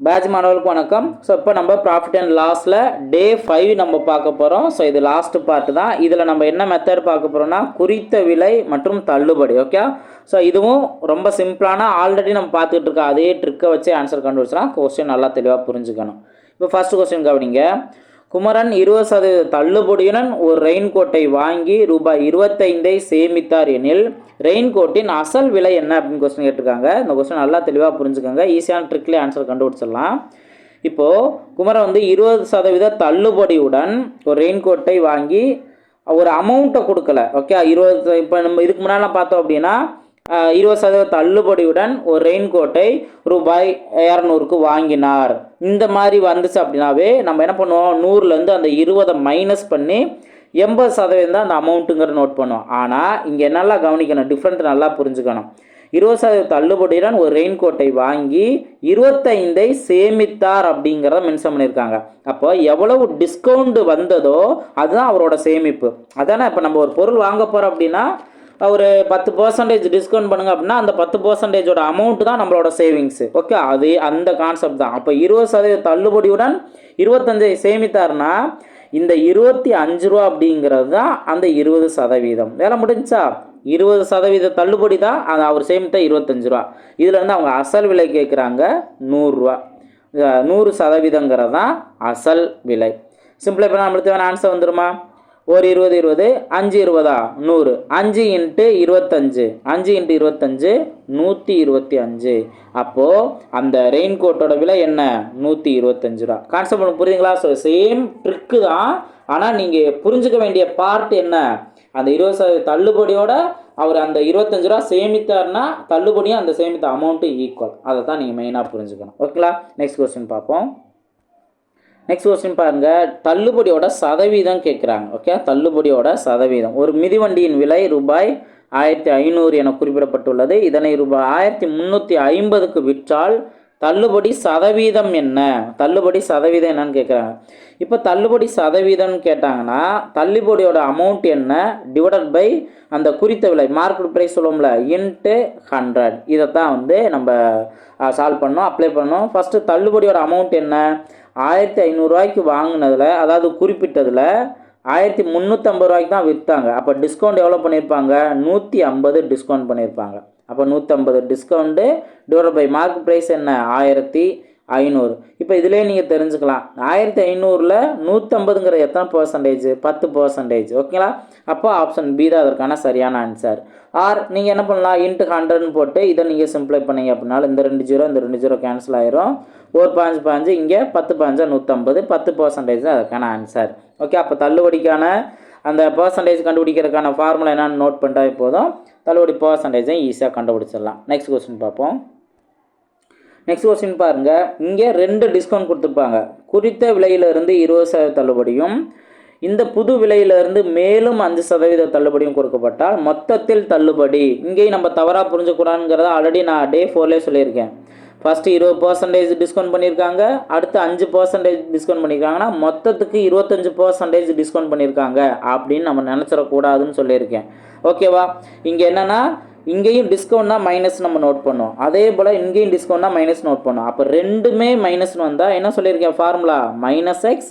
Batch மாணவர்களுக்கு வணக்கம். So இப்போ நம்ம ப்ராஃபிட் அண்ட் லாஸில் டே ஃபைவ் நம்ம பார்க்க போகிறோம் ஸோ இது லாஸ்ட் பார்ட் தான். இதில் நம்ம என்ன மெத்தட் பார்க்க போகிறோம்னா குறித்த விலை மற்றும் தள்ளுபடி ஓகே ஸோ இதுவும் ரொம்ப சிம்பிளான ஆல்ரெடி நம்ம பார்த்துக்கிட்டு இருக்க அதே ட்ரிக்கை வச்சு ஆன்சர் கண்டுபிடிச்சா கொஸ்டின் நல்லா தெளிவாக புரிஞ்சுக்கணும். இப்போ ஃபஸ்ட் கொஸ்டின் கவனிங்க. குமரன் இருபது சதவீத தள்ளுபடியுடன் ஒரு ரெயின் கோட்டை வாங்கி ரூபாய் இருபத்தைந்தை சேமித்தார் எனில் ரெயின் கோட்டின் அசல் விலை என்ன அப்படின்னு கொஸ்டின் கேட்டிருக்காங்க. இந்த கொஸ்டின் நல்லா தெளிவாக புரிஞ்சுக்கோங்க. ஈஸியான ட்ரிக்லேயே ஆன்சர் கண்டுபிடிச்சிடலாம். இப்போது குமரன் வந்து இருபது சதவீத தள்ளுபடியுடன் ஒரு ரெயின் கோட்டை வாங்கி ஒரு அமௌண்ட்டை கொடுக்கல. ஓகே இருபது இப்போ நம்ம இதுக்கு முன்னால் பார்த்தோம் அப்படின்னா இருபது சதவீத தள்ளுபடியுடன் ஒரு ரெயின் கோட்டை ரூபாய் இரநூறுக்கு வாங்கினார். இந்த மாதிரி வந்துச்சு அப்படின்னாவே நம்ம என்ன பண்ணுவோம்? நூறுலேருந்து அந்த இருபதை மைனஸ் பண்ணி எண்பது சதவீதம் தான் அந்த அமௌண்ட்டுங்கிற நோட் பண்ணுவோம். ஆனால் இங்கே நல்லா கவனிக்கணும். டிஃப்ரெண்ட் நல்லா புரிஞ்சுக்கணும். இருபது சதவீத தள்ளுபடியுடன் ஒரு ரெயின் கோட்டை வாங்கி இருபத்தைந்தை சேமித்தார் அப்படிங்கிறத மென்ஷன் பண்ணியிருக்காங்க. அப்போ எவ்வளவு டிஸ்கவுண்ட் வந்ததோ அதுதான் அவரோட சேமிப்பு. அதானே இப்போ நம்ம ஒரு பொருள் வாங்க போகிறோம் அப்படின்னா ஒரு பத்து பர்சன்டேஜ் டிஸ்கவுண்ட் பண்ணுங்க அப்படின்னா அந்த பத்து பர்சன்டேஜோட அமௌண்ட் தான் நம்மளோட சேவிங்ஸ் ஓகே அது அந்த கான்செப்ட் தான். அப்போ இருபது சதவீத தள்ளுபடியுடன் இருபத்தஞ்சை சேமித்தார்னா இந்த இருபத்தி அஞ்சு ரூபா அப்படிங்கிறது தான் அந்த இருபது சதவீதம். வேலை முடிஞ்சா? இருபது சதவீத தள்ளுபடி தான் அது அவர் சேமித்த இருபத்தஞ்சு ரூபா. இதுலேருந்து அவங்க அசல் விலை கேட்குறாங்க நூறுரூவா நூறு சதவீதங்கிறது தான் அசல் விலை. சிம்பிளாக இப்போ நம்மளுக்கு வேணா ஆன்சர் வந்துடுமா ஒரு இருபது இருபது அஞ்சு இருபதா? நூறு. அஞ்சு இன்ட்டு இருபத்தஞ்சு. அஞ்சு இன்ட்டு இருபத்தஞ்சு நூற்றி இருபத்தி அஞ்சு. அப்போது அந்த ரெயின் கோட்டோட விலை என்ன? நூற்றி இருபத்தஞ்சு ரூபா. கான்செப்ட் உங்களுக்கு புரியுதுங்களா? ஸோ சேம் ட்ரிக்கு தான். ஆனால் நீங்கள் புரிஞ்சுக்க வேண்டிய பார்ட் என்ன? அந்த இருபது சதவீத தள்ளுபடியோட அவர் அந்த இருபத்தஞ்சு ரூபா சேமித்தார்னா தள்ளுபடியும் அந்த சேமித்த அமௌண்ட்டு ஈக்குவல் அதை தான் நீங்கள் மெயினாக புரிஞ்சுக்கணும். ஓகேங்களா நெக்ஸ்ட் கொஸ்டின் பார்ப்போம். நெக்ஸ்ட் கொஸ்டின் பாருங்கள் தள்ளுபடியோட சதவீதம் கேட்குறாங்க ஓகே தள்ளுபடியோட சதவீதம். ஒரு மிதிவண்டியின் விலை ரூபாய் ஆயிரத்தி ஐநூறு என குறிப்பிடப்பட்டுள்ளது. இதனை ரூபாய் ஆயிரத்தி முந்நூற்றி ஐம்பதுக்கு விற்றால் தள்ளுபடி சதவீதம் என்ன? தள்ளுபடி சதவீதம் என்னன்னு கேட்குறாங்க இப்போ தள்ளுபடி சதவீதம்னு கேட்டாங்கன்னா தள்ளுபடியோட அமௌண்ட் என்ன? டிவைடட் பை அந்த குறித்த விலை மார்க்கெட் ப்ரைஸ் சொல்லுவோம்ல இன்ட்டு ஹண்ட்ரட் இதை தான் வந்து நம்ம சால்வ் பண்ணோம் அப்ளை பண்ணோம். ஃபஸ்ட்டு தள்ளுபடியோட அமௌண்ட் என்ன? ஆயிரத்தி ஐநூறுரூவாய்க்கு வாங்கினதில் அதாவது குறிப்பிட்டதில் ஆயிரத்தி முந்நூற்றம்பது ரூபாய்க்கு தான் விற்றாங்க அப்போ டிஸ்கவுண்ட் எவ்வளோ பண்ணியிருப்பாங்க நூற்றி ஐம்பது டிஸ்கவுண்ட் பண்ணியிருப்பாங்க அப்போ நூற்றம்பது discount divide by mark price என்ன? ஆயிரத்தி ஐநூறு. இப்போ இதிலே நீங்கள் தெரிஞ்சுக்கலாம். ஆயிரத்தி ஐநூறில் நூற்றம்பதுங்கிற எத்தனை பர்சன்டேஜ் பத்து பர்சன்டேஜ் ஓகேங்களா? அப்போ ஆப்ஷன் பி தான் அதற்கான சரியான ஆன்சர் ஆர் நீங்கள் என்ன பண்ணலாம்? இன்ட்டு ஹண்ட்ரட்னு போட்டு இதை நீங்கள் சிம்ப்ளை பண்ணீங்க அப்படின்னாலும் இந்த ரெண்டு ஜீரோ இந்த ரெண்டு ஜீரோ கேன்சல் ஆயிரும். ஒரு பாஞ்சு பாஞ்சு இங்கே பத்து பாஞ்சா நூற்றம்பது பத்து பர்சன்டேஜ் தான் அதற்கான ஆன்சர் ஓகே அப்போ தள்ளுபடிக்கான அந்த பர்சன்டேஜ் கண்டுபிடிக்கிறதுக்கான ஃபார்முலா என்னன்னு நோட் பண்ணிட்டால் போதும். தள்ளுபடி பர்சன்டேஜை ஈஸியாக கண்டுபிடிச்சிடலாம். நெக்ஸ்ட் கொஸ்டின் பார்ப்போம். நெக்ஸ்ட் கொஸ்டின் பாருங்கள் இங்கே ரெண்டு டிஸ்கவுண்ட் கொடுத்துருப்பாங்க. குறித்த விலையிலிருந்து இருபது சதவீத தள்ளுபடியும் இந்த புது விலையிலிருந்து மேலும் அஞ்சு சதவீத தள்ளுபடியும் கொடுக்கப்பட்டால் மொத்தத்தில் தள்ளுபடி. இங்கேயும் நம்ம தவறாக புரிஞ்சக்கூடாதுங்கிறத ஆல்ரெடி நான் டே ஃபோர்லேயே சொல்லியிருக்கேன். ஃபஸ்ட்டு இருபது பர்சன்டேஜ் டிஸ்கவுண்ட் பண்ணியிருக்காங்க அடுத்து அஞ்சு பர்சன்டேஜ் டிஸ்கவுண்ட் பண்ணியிருக்காங்கன்னா மொத்தத்துக்கு இருபத்தஞ்சு பர்சன்டேஜ் டிஸ்கவுண்ட் பண்ணியிருக்காங்க அப்படின்னு நம்ம நினச்சிடக்கூடாதுன்னு சொல்லியிருக்கேன். ஓகேவா இங்கே என்னென்னா இங்கேயும் டிஸ்கவுண்ட்னா மைனஸ் நம்ம நோட் பண்ணோம் அதே போல் இங்கேயும் டிஸ்கவுண்ட்னா மைனஸ் நோட் பண்ணோம் அப்போ ரெண்டுமே மைனஸ்னு வந்தால் என்ன சொல்லியிருக்கேன் formula minus X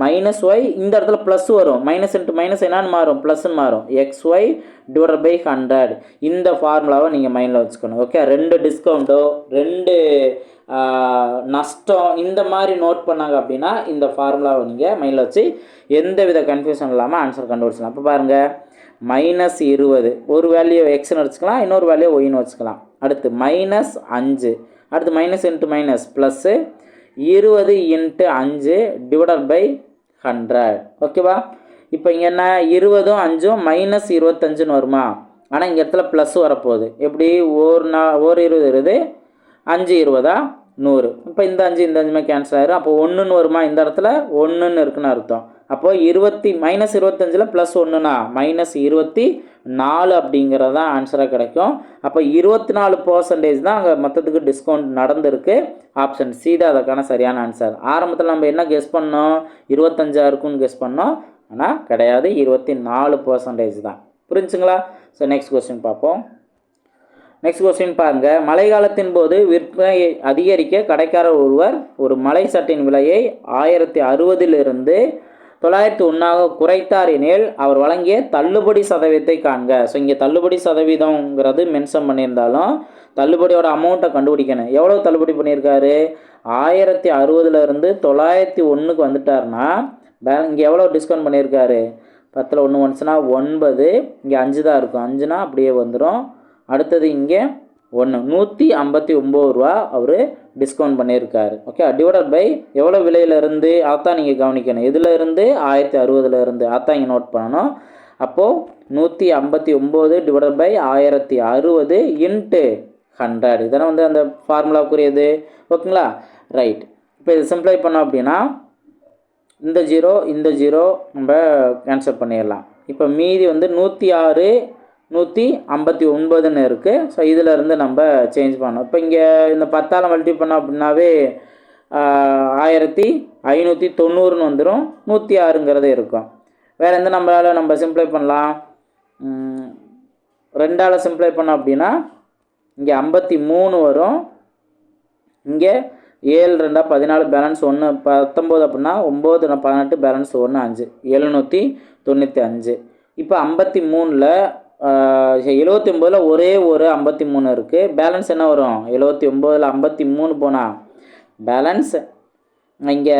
minus Y இந்த இடத்துல ப்ளஸ் வரும். மைனஸ் இன்ட்டு மைனஸ் என்னான்னு மாறும்? ப்ளஸ்ன்னு மாறும். X Y divide by hundred இந்த ஃபார்முலாவை நீங்கள் மைண்டில் வச்சுக்கணும். ஓகே ரெண்டு டிஸ்கவுண்ட்டோ ரெண்டு நஷ்டம்? இந்த மாதிரி நோட் பண்ணாங்க அப்படின்னா இந்த ஃபார்முலாவை நீங்கள் மைண்டில் வச்சு எந்த வித கன்ஃபியூஷன் இல்லாமல் ஆன்சர் கண்டுபிடிச்சலாம் அப்போ பாருங்கள் மைனஸ் இருபது. ஒரு வேல்யூ எக்ஸ்னு வச்சுக்கலாம். இன்னொரு வேல்யூ ஒய்னு வச்சுக்கலாம். அடுத்து மைனஸ் அஞ்சு. அடுத்து மைனஸ் இன்ட்டு மைனஸ் ப்ளஸ்ஸு இருபது இன்ட்டு அஞ்சு டிவைடட் பை ஹண்ட்ரட் ஓகேவா இப்போ இங்கே என்ன? இருபதும் அஞ்சும் மைனஸ் இருபத்தஞ்சுன்னு வருமா? ஆனால் இங்கே இடத்துல ப்ளஸ் வரப்போகுது. எப்படி? ஒரு நா ஒரு இருபது இருபது அஞ்சு இருபதா? நூறு. இப்போ இந்த அஞ்சு இந்த அஞ்சுமே கேன்சல் ஆயிரும். அப்போ ஒன்றுன்னு வருமா இந்த இடத்துல ஒன்றுன்னு இருக்குன்னு அர்த்தம். அப்போ இருபத்தி மைனஸ் இருபத்தஞ்சில் ப்ளஸ் ஒன்றுனா மைனஸ் இருபத்தி நாலு அப்படிங்கிறது தான் ஆன்சராக கிடைக்கும். அப்போ இருபத்தி நாலு பர்சன்டேஜ் தான் அங்கே மொத்தத்துக்கு டிஸ்கவுண்ட் நடந்திருக்கு. ஆப்ஷன் சி தான் சரியான ஆன்சர் ஆரம்பத்தில் நம்ம என்ன கெஸ் பண்ணோம்? இருபத்தஞ்சா இருக்கும்னு கெஸ் பண்ணோம். ஆனால் கிடையாது. இருபத்தி நாலு பர்சன்டேஜ் தான். புரிஞ்சுங்களா? ஸோ நெக்ஸ்ட் கொஸ்டின் பார்ப்போம். நெக்ஸ்ட் கொஸ்டின் பாருங்க. மழை காலத்தின் போது விற்பனையை அதிகரிக்க கடைக்காரர் ஒருவர் ஒரு மலை சட்டின் விலையை ஆயிரத்தி அறுபதிலிருந்து தொள்ளாயிரத்தி ஒன்றாக குறைத்தார் எனில் அவர் வழங்கிய தள்ளுபடி சதவீதத்தை காண்க. ஸோ இங்கே தள்ளுபடி சதவீதங்கிறது மென்ஷன் பண்ணியிருந்தாலும் தள்ளுபடியோட அமௌண்ட்டை கண்டுபிடிக்கணும். எவ்வளோ தள்ளுபடி பண்ணியிருக்காரு? ஆயிரத்தி அறுபதுலேருந்து தொள்ளாயிரத்தி ஒன்றுக்கு வந்துட்டார்னா இங்கே எவ்வளோ டிஸ்கவுண்ட் பண்ணியிருக்காரு? பத்தில் ஒன்று வந்துச்சுன்னா ஒன்பது இங்கே அஞ்சு தான் இருக்கும். அஞ்சுனா அப்படியே வந்துடும் அடுத்தது இங்கே ஒன்று. நூற்றி ஐம்பத்தி ஒம்பது ரூபா அவர் டிஸ்கவுண்ட் பண்ணியிருக்காரு. ஓகே டிவைடட் பை எவ்வளோ விலையிலேருந்து அதான் நீங்கள் கவனிக்கணும். இதிலிருந்து ஆயிரத்தி அறுபதுலேருந்து அதான் இங்கே நோட் பண்ணணும். அப்போது நூற்றி ஐம்பத்தி ஒம்பது டிவைடட் பை ஆயிரத்தி அறுபது இன்ட்டு ஹண்ட்ரட் இதெல்லாம் வந்து அந்த ஃபார்முலாவுக்குரியது ஓகேங்களா ரைட் இப்போ இது சிம்ப்ளை பண்ணோம் அப்படின்னா இந்த ஜீரோ இந்த ஜீரோ நம்ம கேன்சல் பண்ணிடலாம். இப்போ மீதி வந்து நூற்றி ஆறு நூற்றி ஐம்பத்தி ஒன்பதுன்னு இருக்குது ஸோ இதிலேருந்து நம்ம சேஞ்ச் பண்ணோம் இப்போ இங்கே இந்த பத்தால் மல்டி பண்ணோம் அப்படின்னாவே ஆயிரத்தி ஐநூற்றி தொண்ணூறுன்னு வந்துடும் நூற்றி ஆறுங்கிறது இருக்கும். வேறு எந்த நம்பரால் நம்ம சிம்ப்ளை பண்ணலாம்? ரெண்டால் சிம்ப்ளை பண்ணோம் அப்படின்னா இங்கே ஐம்பத்தி மூணு வரும். இங்கே ஏழு ரெண்டா பதினாலு பேலன்ஸ் ஒன்று பத்தொம்போது அப்படின்னா ஒம்பது பதினெட்டு பேலன்ஸ் ஒன்று அஞ்சு. எழுநூற்றி தொண்ணூற்றி அஞ்சு. இப்போ ஐம்பத்தி மூணில் எழுபத்தி ஒம்போதில் ஒரே ஒரு ஐம்பத்தி மூணு இருக்குது பேலன்ஸ் என்ன வரும்? எழுபத்தி ஒம்போதில் ஐம்பத்தி மூணு போனால் பேலன்ஸ் இங்கே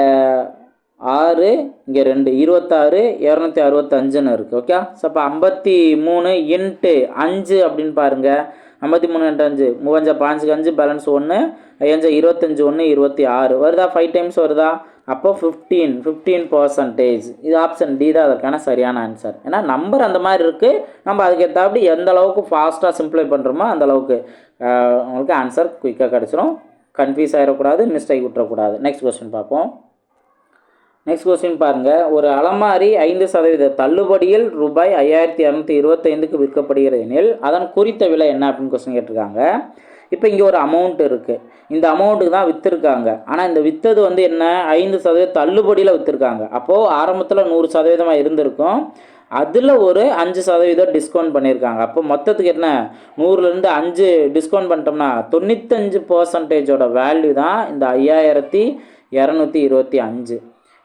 ஆறு இங்கே ரெண்டு இருபத்தாறு இரநூத்தி அறுபத்தஞ்சுன்னு இருக்குது ஓகே ஸோ அப்போ ஐம்பத்தி மூணு இன்ட்டு அஞ்சு அப்படின்னு பாருங்கள் ஐம்பத்தி மூணு இன்ட்டு அஞ்சு. மூவஞ்சா பாஞ்சுக்கு அஞ்சு பேலன்ஸ் ஒன்று ஐயஞ்சா இருபத்தஞ்சு ஒன்று இருபத்தி ஆறு. வருதா? ஃபைவ் டைம்ஸ் வருதா? அப்போ ஃபிஃப்டீன் ஃபிஃப்டீன் பர்சன்டேஜ் இது ஆப்ஷன் டி தான். அதற்கான சரியான ஆன்சர் ஏன்னா நம்பர் அந்த மாதிரி இருக்குது நம்ம அதுக்கேற்றாப்படி எந்த அளவுக்கு ஃபாஸ்ட்டாக சிம்ப்ளை பண்ணுறோமோ அந்த அளவுக்கு உங்களுக்கு ஆன்சர் குயிக்காக கிடச்சிரும். கன்ஃபியூஸ் ஆகிடக்கூடாது மிஸ்டேக் விட்டுறக்கூடாது. நெக்ஸ்ட் கொஸ்டின் பார்ப்போம். நெக்ஸ்ட் கொஸ்டின் பாருங்கள் ஒரு அலமாரி ஐந்து சதவீத தள்ளுபடியில் ரூபாய் ஐயாயிரத்தி இரநூத்தி இருபத்தைந்துக்கு விற்கப்படுகிறது எனில் அதன் குறித்த விலை என்ன அப்படின்னு கொஸ்டின் கேட்டிருக்காங்க. இப்போ இங்கே ஒரு அமௌண்ட் இருக்குது இந்த அமௌண்ட்டுக்கு தான் விற்றுருக்காங்க ஆனால் இந்த விற்றது வந்து என்ன? ஐந்து சதவீத தள்ளுபடியில் விற்றுருக்காங்க அப்போது ஆரம்பத்தில் நூறு சதவீதமாக இருந்திருக்கும். அதில் ஒரு அஞ்சு சதவீதம் டிஸ்கவுண்ட் பண்ணியிருக்காங்க. அப்போ மொத்தத்துக்கு என்ன? நூறுலேருந்து அஞ்சு டிஸ்கவுண்ட் பண்ணிட்டோம்னா தொண்ணூத்தஞ்சு பர்சன்டேஜோட வேல்யூ தான் இந்த ஐயாயிரத்தி இரநூத்தி இருபத்தி அஞ்சு.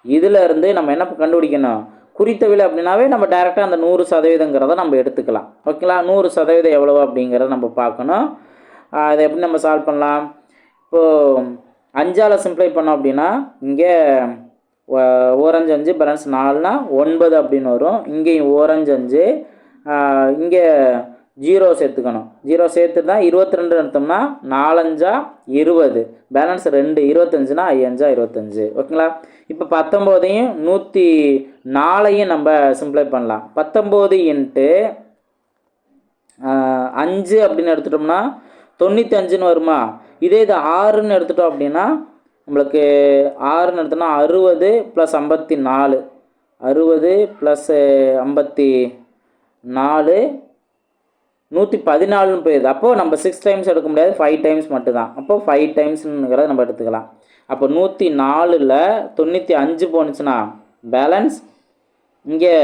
இதில் இருந்து நம்ம என்ன கண்டுபிடிக்கணும்? குறித்த விலை அப்படின்னாவே நம்ம டேரெக்டாக அந்த நூறு சதவீதங்கிறத நம்ம எடுத்துக்கலாம். ஓகேங்களா? நூறு சதவீதம் எவ்வளோ அப்படிங்கிறத நம்ம பார்க்கணும். அதை எப்படி நம்ம சால்வ் பண்ணலாம்? இப்போது அஞ்சால் சிம்ப்ளை பண்ணோம் அப்படின்னா இங்கே ஓரஞ்சு அஞ்சு பேலன்ஸ் நாலுனா ஒன்பது அப்படின்னு வரும். இங்கேயும் ஓரஞ்சு அஞ்சு இங்கே ஜீரோ சேர்த்துக்கணும். ஜீரோ சேர்த்து தான் இருபத்தி ரெண்டு எடுத்தோம்னா நாலஞ்சா இருபது. பேலன்ஸ் ரெண்டு இருபத்தஞ்சுனா ஐயஞ்சா இருபத்தஞ்சு. ஓகேங்களா? இப்போ பத்தொம்போதையும் நூற்றி நாலையும் நம்ம சிம்ப்ளை பண்ணலாம். பத்தொம்போது இன்ட்டு அஞ்சு அப்படின்னு எடுத்துட்டோம்னா தொண்ணூற்றி அஞ்சுன்னு வருமா? இதே இது ஆறுன்னு எடுத்துட்டோம் அப்படின்னா நம்மளுக்கு ஆறுன்னு எடுத்தோம்னா அறுபது ப்ளஸ் ஐம்பத்தி நாலு. அறுபது ப்ளஸ் ஐம்பத்தி நாலு நூற்றி பதினாலுன்னு போயிடுது அப்போது நம்ம சிக்ஸ் டைம்ஸ் எடுக்க முடியாது ஃபைவ் டைம்ஸ் மட்டும்தான். அப்போது ஃபைவ் டைம்ஸுங்கிறத நம்ம எடுத்துக்கலாம். அப்போ நூற்றி நாலில் தொண்ணூற்றி அஞ்சு போணுச்சுன்னா பேலன்ஸ் இங்கே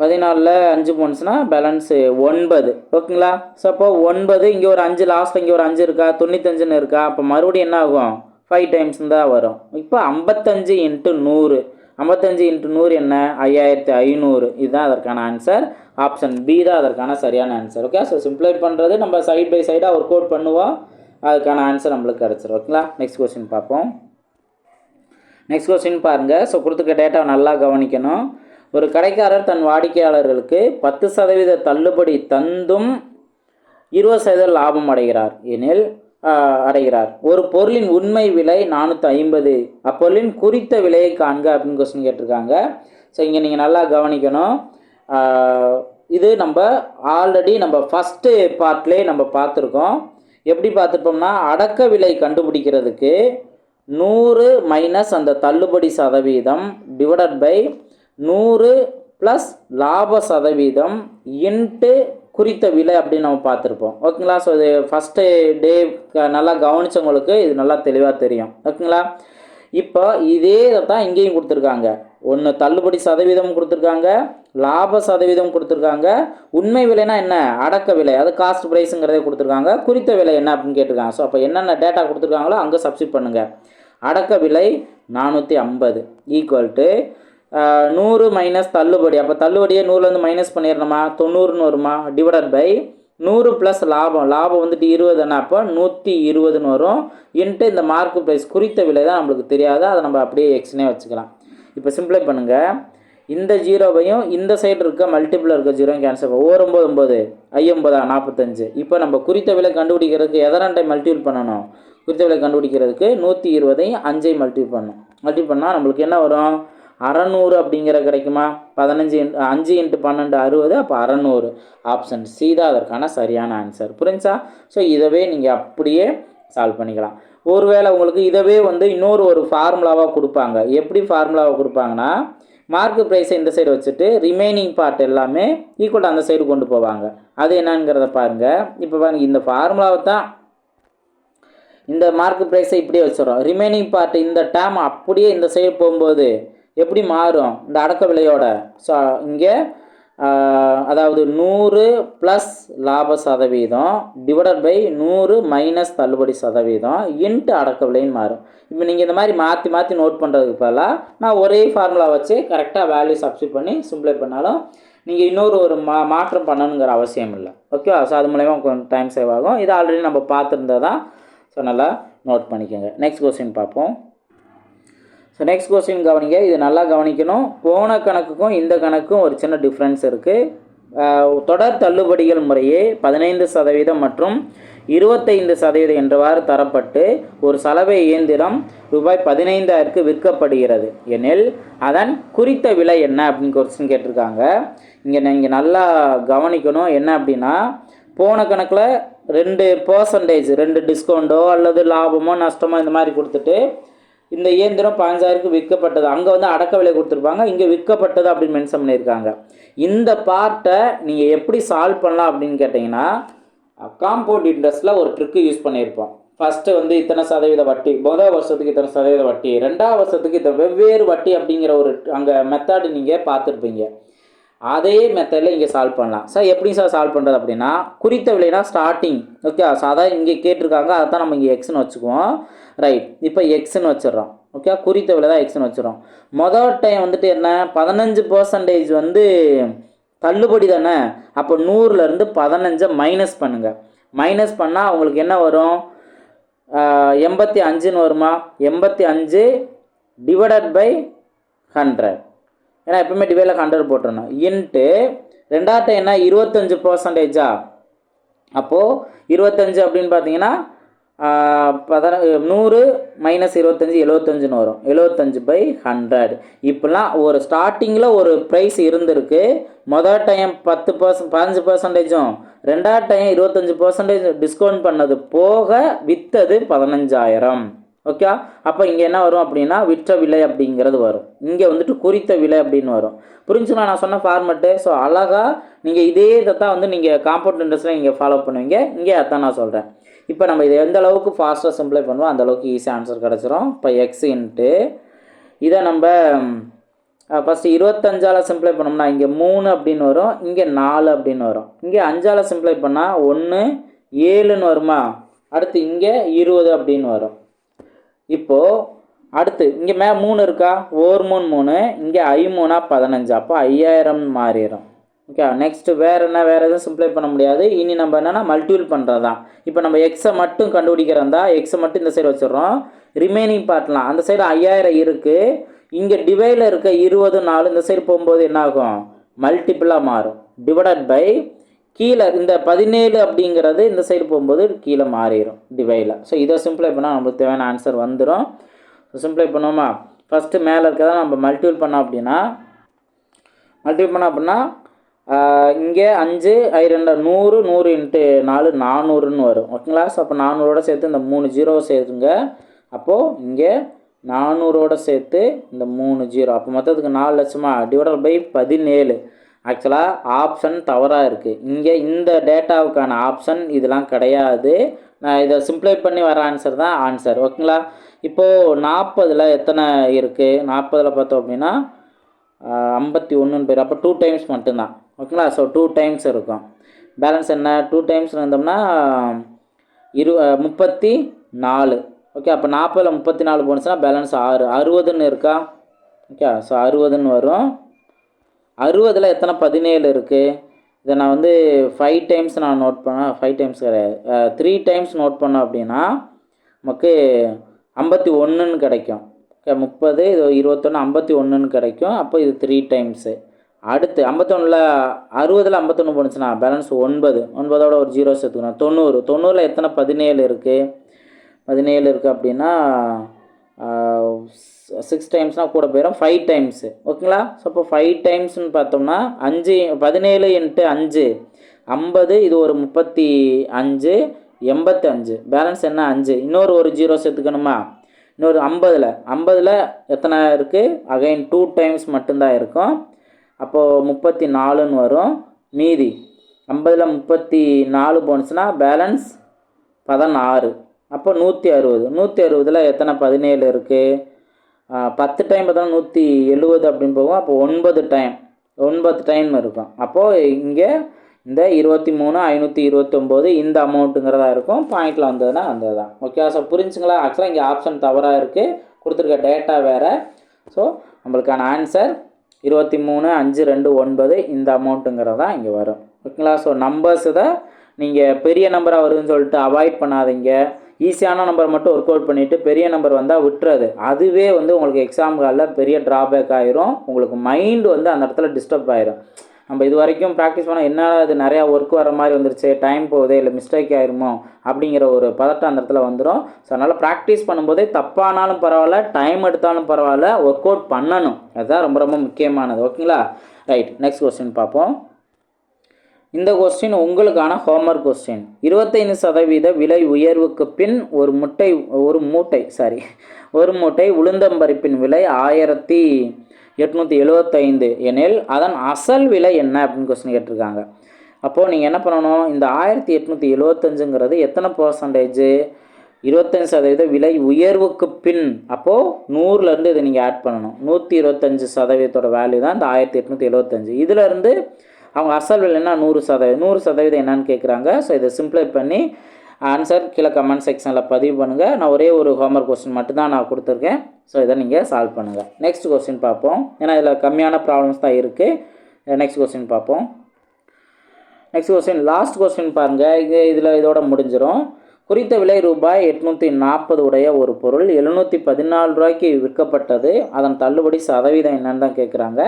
பதினாலில் அஞ்சு போணுச்சுன்னா பேலன்ஸு ஒன்பது. ஓகேங்களா? ஸோ அப்போ ஒன்பது இங்கே ஒரு அஞ்சு லாஸ்ட் இங்கே ஒரு அஞ்சு இருக்கா? தொண்ணூத்தஞ்சுன்னு இருக்கா? அப்போ மறுபடியும் என்ன ஆகும்? ஃபைவ் டைம்ஸ் தான் வரும். இப்போ ஐம்பத்தஞ்சு இன்ட்டு நூறு. ஐம்பத்தஞ்சு இன்ட்டு நூறு என்ன? ஐயாயிரத்தி ஐநூறு. இதுதான் அதற்கான ஆன்சர் ஆப்ஷன் பி தான் அதற்கான சரியான ஆன்சர் ஓகே ஸோ சிம்ப்ளை பண்ணுறது நம்ம சைட் பை சைடாக ஒரு கோட் பண்ணுவோம் அதுக்கான ஆன்சர் நம்மளுக்கு கிடச்சிரும். ஓகேங்களா நெக்ஸ்ட் கொஸ்டின் பார்ப்போம். நெக்ஸ்ட் கொஸ்டின் பாருங்கள் ஸோ கொடுத்துருக்க டேட்டாவை நல்லா கவனிக்கணும். ஒரு கடைக்காரர் தன் வாடிக்கையாளர்களுக்கு பத்து சதவீத தள்ளுபடி தந்தும் இருபது சதவீத லாபம் அடைகிறார். எனில் அடைகிறார். ஒரு பொருளின் உண்மை விலை நானூற்றி ஐம்பது. அப்பொருளின் குறித்த விலையை காண்க அப்படின்னு கொஸ்டின் கேட்டிருக்காங்க. ஸோ இங்கே நீங்கள் நல்லா கவனிக்கணும். இது நம்ம ஆல்ரெடி நம்ம ஃபஸ்ட்டு பார்ட்லேயே நம்ம பார்த்துருக்கோம். எப்படி பார்த்துருப்போம்னா அடக்க விலை கண்டுபிடிக்கிறதுக்கு நூறு மைனஸ் அந்த தள்ளுபடி சதவீதம் டிவைடட் பை நூறு ப்ளஸ் லாப சதவீதம் இன்ட்டு குறித்த விலை அப்படின்னு நம்ம பார்த்துருப்போம். ஓகேங்களா? ஸோ இது ஃபஸ்ட்டு டே நல்லா கவனிச்சவங்களுக்கு இது நல்லா தெளிவாக தெரியும். ஓகேங்களா? இப்போ இதே தான் இங்கேயும் கொடுத்துருக்காங்க. ஒன்று தள்ளுபடி சதவீதம் கொடுத்துருக்காங்க லாப சதவீதம் கொடுத்துருக்காங்க. உண்மை விலைனா என்ன? அடக்க விலை. அது காஸ்ட் ப்ரைஸுங்கிறதே கொடுத்துருக்காங்க. குறித்த விலை என்ன அப்படின்னு கேட்டிருக்காங்க. ஸோ அப்போ என்னென்ன டேட்டா கொடுத்துருக்காங்களோ அங்கே சப்ஸ்டிட் பண்ணுங்கள் அடக்க விலை நானூற்றி ஐம்பது ஈக்குவல் டு நூறு மைனஸ் தள்ளுபடி. அப்போ தள்ளுபடியை நூறுலேருந்து மைனஸ் பண்ணிடணுமா? தொண்ணூறுன்னு வருமா? டிவைடட் பை நூறு ப்ளஸ் லாபம். லாபம் வந்துட்டு இருபதுன்னா அப்போ நூற்றி இருபதுன்னு வரும். இன்ட்டு இந்த மார்க் ப்ரைஸ் குறித்த விலை தான் நம்மளுக்கு தெரியாது. அதை நம்ம அப்படியே எக்ஸ்னே வச்சுக்கலாம். இப்போ சிம்ப்ளை பண்ணுங்கள் இந்த ஜீரோவையும் இந்த சைடு இருக்க மல்டிபிள் இருக்க ஜீரோவும் கேன்சல் ஓர் ஒம்பது ஒம்பது ஐம்பதா நாற்பத்தஞ்சு இப்போ நம்ம குறித்த விலை கண்டுபிடிக்கிறதுக்கு எதை ரெண்டை மல்டிபிள் பண்ணணும்? குறித்த விலை கண்டுபிடிக்கிறதுக்கு நூற்றி இருபதையும் அஞ்சை மல்டிபிள் பண்ணணும். மல்டிபிள் பண்ணால் நம்மளுக்கு என்ன வரும்? அறநூறு அப்படிங்கிற கிடைக்குமா? பதினஞ்சு இன் அஞ்சு இன்ட்டு பன்னெண்டு அறுபது அப்போ அறநூறு. ஆப்ஷன் சி தான் அதற்கான சரியான ஆன்சர் புரிஞ்சா? ஸோ இதவே நீங்கள் அப்படியே சால்வ் பண்ணிக்கலாம். ஒருவேளை உங்களுக்கு இதவே வந்து இன்னொரு ஒரு ஃபார்முலாவாக கொடுப்பாங்க. எப்படி ஃபார்முலாவாக கொடுப்பாங்கன்னா மார்க் ப்ரைஸை இந்த சைடு வச்சுட்டு ரிமைனிங் பார்ட் எல்லாமே ஈக்குவல் அந்த சைடு கொண்டு போவாங்க. அது என்னங்கிறத பாருங்கள் இப்போ பாருங்கள் இந்த ஃபார்முலாவை தான் இந்த மார்க் ப்ரைஸை இப்படியே வச்சிடறோம். ரிமைனிங் பார்ட் இந்த டேம் அப்படியே இந்த சைடு போகும்போது எப்படி மாறும் இந்த அடக்க விலையோட? ஸோ இங்கே அதாவது நூறு ப்ளஸ் லாப சதவீதம் டிவைடட் பை நூறு மைனஸ் தள்ளுபடி சதவீதம் இன்ட்டு அடக்க விலைன்னு மாறும். இப்போ நீங்கள் இந்த மாதிரி மாற்றி மாற்றி நோட் பண்ணுறதுக்கு பதிலாக நான் ஒரே ஃபார்முலா வச்சு கரெக்டாக வேல்யூ சப்ஸ்டியூட் பண்ணி சிம்ப்ளை பண்ணாலும் நீங்கள் இன்னொரு ஒரு மா மாற்றம் பண்ணணுங்கிற அவசியம் இல்லை. ஓகேவா ஸோ அது மூலயமா கொஞ்சம் டைம் சேவ் ஆகும். இது ஆல்ரெடி நம்ம பார்த்துருந்தா தான் ஸோ நல்லா நோட் பண்ணிக்கோங்க. நெக்ஸ்ட் கொஸ்டின் பார்ப்போம். ஸோ நெக்ஸ்ட் கொஸ்டின் கவனிங்க. இது நல்லா கவனிக்கணும். போன கணக்குக்கும் இந்த கணக்கும் ஒரு சின்ன டிஃப்ரென்ஸ் இருக்குது தொடர் தள்ளுபடிகள் முறையே பதினைந்து சதவீதம் மற்றும் இருபத்தைந்து சதவீதம் என்றவாறு தரப்பட்டு ஒரு சலவை இயந்திரம் ரூபாய் பதினைந்தாயிரக்கு விற்கப்படுகிறது. எனில் அதன் குறித்த விலை என்ன அப்படின்னு கொஸ்டின் கேட்டிருக்காங்க. இங்கே நீங்கள் நல்லா கவனிக்கணும். என்ன அப்படின்னா போன கணக்கில் ரெண்டு பர்சன்டேஜ் ரெண்டு டிஸ்கவுண்ட்டோ அல்லது லாபமோ நஷ்டமோ இந்த மாதிரி கொடுத்துட்டு இந்த இயந்திரம் பதினஞ்சாயிரத்துக்கு விற்கப்பட்டது. அங்கே வந்து அடக்க விலை கொடுத்துருப்பாங்க. இங்கே விற்கப்பட்டது அப்படின்னு மென்ஷன் பண்ணியிருக்காங்க. இந்த பார்ட்டை நீங்கள் எப்படி சால்வ் பண்ணலாம் அப்படின்னு கேட்டிங்கன்னா காம்பவுண்ட் இன்ட்ரெஸ்ட்டில் ஒரு ட்ரிக்கு யூஸ் பண்ணியிருப்போம். ஃபஸ்ட்டு வந்து இத்தனை சதவீத வட்டி முதல் வருஷத்துக்கு இத்தனை சதவீத வட்டி ரெண்டாவது வருஷத்துக்கு இத்தனை வெவ்வேறு வட்டி அப்படிங்கிற ஒரு அங்கே மெத்தாடு நீங்கள் பார்த்துருப்பீங்க. அதே மெத்தடில் இங்கே சால்வ் பண்ணலாம். சார் எப்படி சார் சால்வ் பண்ணுறது அப்படின்னா குறித்த விலைனா ஸ்டார்டிங் ஓகே அதான் இங்கே கேட்டிருக்காங்க அதை தான் நம்ம இங்கே எக்ஸ்னு வச்சுக்குவோம். ரைட் இப்போ எக்ஸ்னு வச்சிடுறோம். ஓகே குறித்த விலை தான் எக்ஸ்னு வச்சிடறோம். மொதல் டைம் வந்துட்டு என்ன? பதினஞ்சு பர்சன்டேஜ் வந்து தள்ளுபடி தானே? அப்போ நூறுலேருந்து பதினஞ்சை மைனஸ் பண்ணுங்கள் மைனஸ் பண்ணால் அவங்களுக்கு என்ன வரும்? எண்பத்தி அஞ்சுன்னு வருமா? எண்பத்தி அஞ்சு டிவைடட் பை ஹண்ட்ரட் ஏன்னா எப்பவுமே டிவைடில் ஹண்ட்ரட் போட்டுருணும் இன்ட்டு ரெண்டாவது என்ன? இருபத்தஞ்சு பர்சன்டேஜா அப்போது இருபத்தஞ்சு அப்படின்னு பார்த்தீங்கன்னா பதன நூறு மைனஸ் இருபத்தஞ்சி எழுபத்தஞ்சுன்னு வரும். எழுபத்தஞ்சு பை ஹண்ட்ரட் இப்போலாம் ஒரு ஸ்டார்டிங்கில் ஒரு ப்ரைஸ் இருந்திருக்கு. மொதல் டைம் பத்து பர்சன்ட் பதினஞ்சு பர்சன்டேஜும் ரெண்டாவது டைம் இருபத்தஞ்சி பர்சன்டேஜ் டிஸ்கவுண்ட் பண்ணது போக விற்றது பதினஞ்சாயிரம். ஓகே அப்போ இங்கே என்ன வரும் அப்படின்னா விற்ற விலை அப்படிங்கிறது வரும். இங்கே வந்துட்டு குறித்த விலை அப்படின்னு வரும். புரிஞ்சுக்கலாம் நான் சொன்ன ஃபார்மெட்டு ஸோ அழகாக நீங்கள் இதே இதை தான் வந்து நீங்கள் காம்பவுண்ட் இன்ட்ரெஸ்ட்டில் நீங்கள் ஃபாலோ பண்ணுவீங்க. இங்கே அதான் நான் சொல்கிறேன் இப்போ நம்ம இதை எந்த அளவுக்கு ஃபாஸ்ட்டாக சிம்ப்ளை பண்ணுவோம் அந்த அளவுக்கு ஈஸியாக ஆன்சர் கிடச்சிரும். இப்போ எக்ஸ் இன்ட்டு இதை நம்ம ஃபஸ்ட்டு இருபத்தஞ்சால் சிம்ப்ளை பண்ணோம்னா இங்கே மூணு அப்படின்னு வரும். இங்கே நாலு அப்படின்னு வரும். இங்கே அஞ்சால் சிம்ப்ளை பண்ணால் ஒன்று ஏழுன்னு வருமா? அடுத்து இங்கே இருபது அப்படின்னு வரும். இப்போது அடுத்து இங்கே மே மூணு இருக்கா? ஓர் மூணு மூணு இங்கே ஐ மூணா பதினஞ்சு. அப்போ ஐயாயிரம் மாறிடும். ஓகே நெக்ஸ்ட்டு வேறு என்ன வேறு எதுவும் சிம்ப்ளை பண்ண முடியாது. இனி நம்ம என்னென்னா மல்டிபிள் பண்ணுறது தான் இப்போ நம்ம எக்ஸை மட்டும் கண்டுபிடிக்கிறதா எக்ஸை மட்டும் இந்த சைடு வச்சிடறோம். ரிமைனிங் பார்ட்லாம் அந்த சைடு ஐயாயிரம் இருக்குது இங்கே டிவைடில் இருக்க இருபது நாலு இந்த சைடு போகும்போது என்ன ஆகும் மல்டிபிளாக மாறும். டிவைடட் பை கீழே இந்த பதினேழு அப்படிங்கிறது இந்த சைடு போகும்போது கீழே மாறிடும் டிவைடில் ஸோ இதை சிம்பிளை பண்ணால் நம்மளுக்கு தேவையான ஆன்சர் வந்துடும் ஸோ சிம்ப்ளை பண்ணுவோமா? ஃபஸ்ட்டு மேலே இருக்கிறத நம்ம மல்டிபிள் பண்ணோம் அப்படின்னா மல்டிபிள் பண்ணோம் அப்படின்னா இங்கே அஞ்சு ஐ ரெண்டு நூறு நூறு இன்ட்டு நாலு நானூறுன்னு வரும். ஓகேங்களா ஸோ அப்போ நானூறோட சேர்த்து இந்த மூணு ஜீரோவை சேர்த்துங்க. அப்போது இங்கே நானூறோட சேர்த்து இந்த மூணு ஜீரோ அப்போ மொத்தத்துக்கு நாலு லட்சமா டிவைடட் பை பதினேழு. ஆக்சுவலாக ஆப்ஷன் தவறாக இருக்குது இங்கே இந்த டேட்டாவுக்கான ஆப்ஷன் இதெல்லாம் கிடையாது. நான் இதை சிம்ப்ளை பண்ணி வர ஆன்சர் தான் ஆன்சர் ஓகேங்களா இப்போது நாற்பதில் எத்தனை இருக்குது நாற்பதில் பார்த்தோம் அப்படின்னா ஐம்பத்தி ஒன்றுன்னு பேர் அப்போ டூ டைம்ஸ் மட்டும்தான். ஓகேங்களா ஸோ டூ டைம்ஸ் இருக்கும். பேலன்ஸ் என்ன? டூ டைம்ஸ் இருந்தோம்னா இரு முப்பத்தி நாலு. ஓகே அப்போ நாற்பதில் முப்பத்தி நாலு போனுச்சுன்னா பேலன்ஸ் ஆறு. அறுபதுன்னு இருக்கா? ஓகே ஸோ அறுபதுன்னு வரும். அறுபதில் எத்தனை பதினேழு இருக்குது இதை நான் வந்து ஃபைவ் டைம்ஸ் நான் நோட் பண்ணேன் ஃபைவ் டைம்ஸ் கிடையாது. த்ரீ டைம்ஸ் நோட் பண்ணோம் அப்படின்னா நமக்கு ஐம்பத்தி ஒன்றுன்னு கிடைக்கும். ஓகே முப்பது இது இருபத்தொன்று ஐம்பத்தி ஒன்றுன்னு கிடைக்கும். அப்போ இது த்ரீ டைம்ஸு அடுத்து ஐம்பத்தொன்னில் அறுபதில் ஐம்பத்தொன்று போணுச்சுன்னா பேலன்ஸ் ஒன்பது. ஒன்பதோட ஒரு ஜீரோ சேர்த்துக்கணும். தொண்ணூறு. தொண்ணூறில் எத்தனை பதினேழு இருக்குது பதினேழு இருக்குது அப்படின்னா சிக்ஸ் டைம்ஸ்னால் கூட போயிடும் ஃபைவ் டைம்ஸு ஓகேங்களா? ஸோ இப்போ ஃபைவ் டைம்ஸ்னு பார்த்தோம்னா அஞ்சு பதினேழு இன்ட்டு அஞ்சு. ஐம்பது இது ஒரு முப்பத்தி அஞ்சு எண்பத்தி அஞ்சு பேலன்ஸ் என்ன? அஞ்சு. இன்னொரு ஒரு ஜீரோ சேர்த்துக்கணுமா? இன்னொரு ஐம்பதில். ஐம்பதில் எத்தனை இருக்குது அகைன் டூ டைம்ஸ் மட்டும்தான் இருக்கும். அப்போது முப்பத்தி நாலுன்னு வரும். மீதி. ஐம்பதில் முப்பத்தி நாலு போனுச்சுன்னா பேலன்ஸ் பதினாறு. அப்போ நூற்றி அறுபது. நூற்றி அறுபதில் எத்தனை? பதினேழு இருக்குது பத்து டைம் பார்த்தா நூற்றி எழுபது அப்படின்னு போகும். அப்போ ஒன்பது டைம் ஒன்பது டைம் இருக்கும். அப்போது இங்கே இந்த இருபத்தி மூணு ஐநூற்றி இருபத்தொம்போது இந்த அமௌண்ட்டுங்கிறதா இருக்கும். பாயிண்டில் வந்ததுன்னா அந்த தான் ஓகே ஸோ புரிஞ்சுங்களா? ஆக்சுவலாக இங்கே ஆப்ஷன் தவறாக இருக்குது கொடுத்துருக்க டேட்டா வேறு. ஸோ நம்மளுக்கான ஆன்சர் இருபத்தி மூணு அஞ்சு ரெண்டு ஒன்பது இந்த அமௌண்ட்டுங்கிறது தான் இங்கே வரும். ஓகேங்களா ஸோ நம்பர்ஸ் தான் நீங்கள் பெரிய நம்பராக வருதுன்னு சொல்லிட்டு அவாய்ட் பண்ணாதீங்க. ஈஸியான நம்பர் மட்டும் ஒர்க் அவுட் பண்ணிவிட்டு பெரிய நம்பர் வந்தால் விட்டுறது. அதுவே வந்து உங்களுக்கு எக்ஸாம் காலில் பெரிய ட்ராபேக் ஆயிரும். உங்களுக்கு மைண்டு வந்து அந்த இடத்துல டிஸ்டர்ப் ஆயிரும். நம்ம இது வரைக்கும் ப்ராக்டிஸ் பண்ணால் என்ன இது நிறையா ஒர்க் வர மாதிரி வந்துருச்சு டைம் போகுதே இல்லை மிஸ்டேக் ஆயிருமோ அப்படிங்கிற ஒரு பதட்டம் அந்த இடத்துல வந்துடும் ஸோ அதனால் ப்ராக்டிஸ் பண்ணும்போதே தப்பானாலும் பரவாயில்ல டைம் எடுத்தாலும் பரவாயில்ல ஒர்க் அவுட் பண்ணணும். அதுதான் ரொம்ப ரொம்ப முக்கியமானது. ஓகேங்களா ரைட் நெக்ஸ்ட் கொஸ்டின் பார்ப்போம். இந்த கொஸ்டின் உங்களுக்கான ஹோம்ஒர்க் கொஸ்டின் இருபத்தைந்து சதவீத விலை உயர்வுக்கு பின் ஒரு முட்டை ஒரு மூட்டை சாரி ஒரு மூட்டை உளுந்தம்பருப்பின் விலை ஆயிரத்தி எட்நூற்றி எழுபத்தைந்து எனில் அதன் அசல் விலை என்ன அப்படின்னு கொஸ்டின் கேட்டிருக்காங்க. அப்போது நீங்கள் என்ன பண்ணணும்? இந்த ஆயிரத்தி எட்நூற்றி எழுவத்தஞ்சுங்கிறது எத்தனை பர்சன்டேஜ் இருபத்தஞ்சு சதவீத விலை உயர்வுக்கு பின். அப்போது நூறுலேருந்து இதை நீங்கள் ஆட் பண்ணணும். நூற்றி இருபத்தஞ்சு சதவீதத்தோட வேல்யூ தான் இந்த ஆயிரத்தி எட்நூற்றி எழுபத்தஞ்சு இதிலேருந்து அவங்க அசல் விலைன்னா நூறு சதவீதம். நூறு சதவீதம் என்னன்னு கேட்குறாங்க ஸோ இதை சிம்ப்ளை பண்ணி ஆன்சர் கீழே கமெண்ட் செக்ஷனில் பதிவு பண்ணுங்கள் நான் ஒரே ஒரு ஹோம்ஒர்க் கொஸ்டின் மட்டும்தான் நான் கொடுத்துருக்கேன். ஸோ இதை நீங்கள் சால்வ் பண்ணுங்கள் நெக்ஸ்ட் கொஸ்டின் பார்ப்போம். ஏன்னா இதில் கம்மியான ப்ராப்ளம்ஸ் தான் இருக்குது நெக்ஸ்ட் கொஸ்டின் பார்ப்போம். நெக்ஸ்ட் கொஸ்டின் லாஸ்ட் கொஸ்டின் பாருங்கள் இது இதில் இதோட முடிஞ்சிடும் குறித்த விலை ரூபாய் எட்நூற்றி நாற்பது உடைய ஒரு பொருள் எழுநூற்றி பதினாலு ரூபாய்க்கு விற்கப்பட்டது. அதன் தள்ளுபடி சதவீதம் என்னன்னு தான் கேட்குறாங்க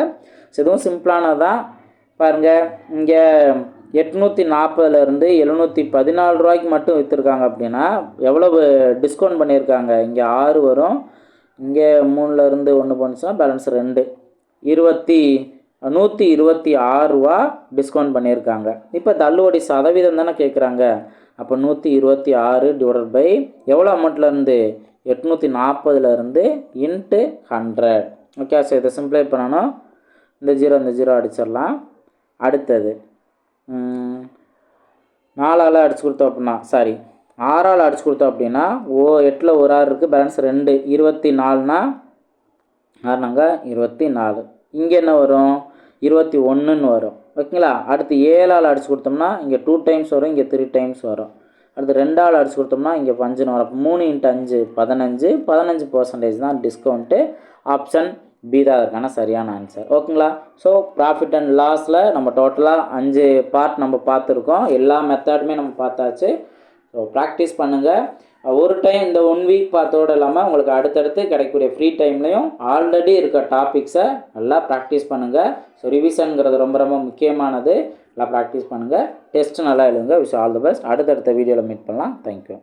ஸோ இதுவும் சிம்பிளானதான் பாருங்கள் இங்கே எட்நூற்றி நாற்பதுலேருந்து எழுநூற்றி பதினாலு ரூபாய்க்கு மட்டும் விற்றுருக்காங்க அப்படின்னா எவ்வளவு டிஸ்கவுண்ட் பண்ணியிருக்காங்க? இங்கே ஆறு வரும். இங்கே மூணுலேருந்து ஒன்று போனுச்சுன்னா பேலன்ஸ் ரெண்டு. இருபத்தி நூற்றி இருபத்தி ஆறு ரூபா டிஸ்கவுண்ட் பண்ணியிருக்காங்க. இப்போ தள்ளுபடி சதவீதம் தானே கேட்குறாங்க அப்போ நூற்றி இருபத்தி ஆறு டிவைட் பை எவ்வளோ அமௌண்ட்லேருந்து எட்நூற்றி நாற்பதுலேருந்து இன்ட்டு ஹண்ட்ரட் ஓகே சார் இதை சிம்ப்ளை பண்ணணும். இந்த ஜீரோ இந்த ஜீரோ அடிச்சிடலாம். அடுத்தது நாலால் அடிச்சு கொடுத்தோம் அப்படின்னா சாரி ஆறால் அடிச்சு கொடுத்தோம் அப்படின்னா ஓ எட்டில் ஒரு ஆறு இருக்குது பேலன்ஸ் ரெண்டு இருபத்தி நாலுனா ஆறுனாங்க இருபத்தி நாலு இங்கே என்ன வரும்? இருபத்தி ஒன்றுன்னு வரும். ஓகேங்களா? அடுத்து ஏழால் அடிச்சு கொடுத்தோம்னா இங்கே டூ டைம்ஸ் வரும் இங்கே த்ரீ டைம்ஸ் வரும். அடுத்து ரெண்டாள் அடிச்சு கொடுத்தோம்னா இங்கே பஞ்சுன்னு வரும். மூணு இன்ட்டு அஞ்சு பதினஞ்சு பதினஞ்சு பர்சன்டேஜ் தான் டிஸ்கவுண்ட்டு ஆப்ஷன் பி தான் இருக்கான சரியான ஆன்சர் ஓகேங்களா ஸோ ப்ராஃபிட் அண்ட் லாஸில் நம்ம டோட்டலாக அஞ்சு பார்ட் நம்ம பார்த்துருக்கோம். எல்லா மெத்தடுமே நம்ம பார்த்தாச்சு. ஸோ ப்ராக்டிஸ் பண்ணுங்கள் ஒரு டைம் இந்த ஒன் வீக் பார்த்தோடு இல்லாமல் உங்களுக்கு அடுத்தடுத்து கிடைக்கக்கூடிய ஃப்ரீ டைம்லையும் ஆல்ரெடி இருக்க டாபிக்ஸை நல்லா ப்ராக்டிஸ் பண்ணுங்கள் ஸோ ரிவிஷனுங்கிறது ரொம்ப ரொம்ப முக்கியமானது. நல்லா ப்ராக்டிஸ் பண்ணுங்கள் டெஸ்ட் நல்லா எழுதுங்க. விஷ் ஆல் தி பெஸ்ட் அடுத்தடுத்த வீடியோவில் மீட் பண்ணலாம். தேங்க்யூ